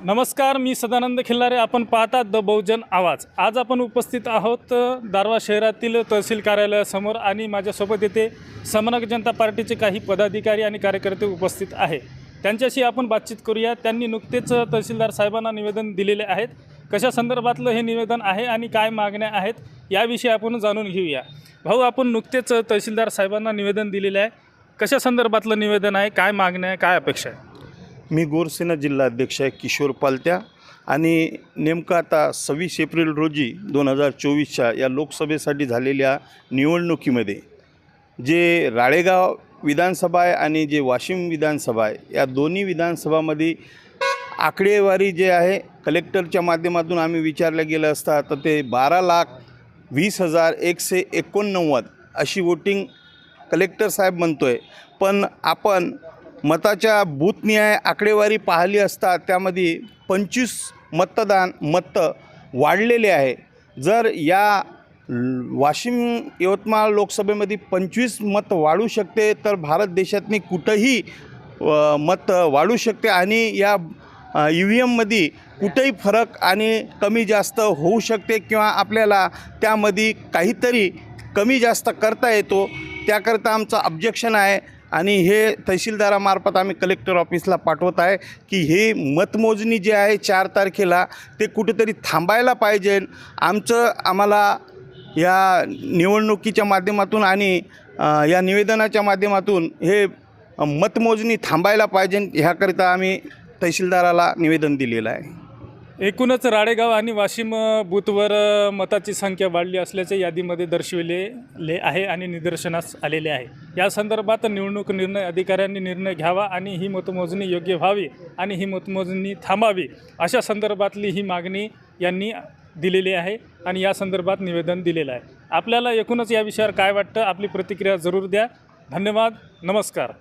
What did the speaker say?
नमस्कार मी सदानंद खिल्लारे. आपण पाहता द बहुजन आवाज. आज आपण उपस्थित आहोत दारवा शहरातील तहसील कार्यालयासमोर आणि माझ्यासोबत येथे समनक जनता पार्टीचे काही पदाधिकारी आणि कार्यकर्ते उपस्थित आहे त्यांच्याशी आपण बातचीत करूया. त्यांनी नुकतेच तहसीलदार साहेबांना निवेदन दिलेले आहेत. कशा संदर्भातलं हे निवेदन आहे आणि काय मागण्या आहेत याविषयी आपण जाणून घेऊया. भाऊ आपण नुकतेच तहसीलदार साहेबांना निवेदन दिलेले आहे. कशा संदर्भातलं निवेदन आहे काय मागण्या आहे काय अपेक्षा आहे? मी गोरसेना जिल्हाध्यक्ष आहे किशोर पालत्या आणि नेमकं आता सव्वीस एप्रिल रोजी दोन हजार चोवीसच्या या लोकसभेसाठी झालेल्या निवडणुकीमध्ये जे राळेगाव विधानसभा आहे आणि जे वाशिम विधानसभा आहे या दोन्ही विधानसभामध्ये आकडेवारी जे आहे कलेक्टरच्या माध्यमातून आम्ही विचारलं गेलं असता तर ते बारा लाख वीस हजार एकशे एकोणनव्वद अशी वोटिंग कलेक्टर साहेब म्हणतो आहे पण आपण मताच्या बूथनिहाय आकडेवारी पाहिली असता त्यामध्ये पंचवीस मतदान मतं वाढलेले आहे. जर या वाशिम यवतमाळ लोकसभेमध्ये पंचवीस मत वाढू शकते तर भारत देशातनी कुठंही मत वाढू शकते आणि या ई व्ही एममध्ये कुठेही फरक आणि कमी जास्त होऊ शकते किंवा आपल्याला त्यामध्ये काहीतरी कमी जास्त करता येतो त्याकरता आमचं ऑब्जेक्शन आहे. आणि हे तहसीलदारामार्फत आम्ही कलेक्टर ऑफिसला पाठवत आहे की हे मतमोजणी जे आहे चार तारखेला ते कुठेतरी थांबायला पाहिजे. आमचं आम्हाला या निवडणुकीच्या माध्यमातून आणि या निवेदनाच्या माध्यमातून हे मतमोजणी थांबायला पाहिजे ह्याकरिता आम्ही तहसीलदाराला निवेदन दिलेलं आहे. एकूणच राळेगाव आणि वाशिम बूथवर मताची संख्या वाढली असल्याचे यादीमध्ये दर्शविलेले आहे आणि निदर्शनास आलेले आहे. या संदर्भात निवडणूक निर्णय अधिकाऱ्यांनी निर्णय घ्यावा आणि ही मतमोजणी योग्य व्हावी आणि ही मतमोजणी थांबावी अशा संदर्भातली ही मागणी यांनी दिलेली आहे आणि या संदर्भात निवेदन दिलेलं आहे. आपल्याला एकूणच या विषयावर काय वाटतं आपली प्रतिक्रिया जरूर द्या. धन्यवाद. नमस्कार.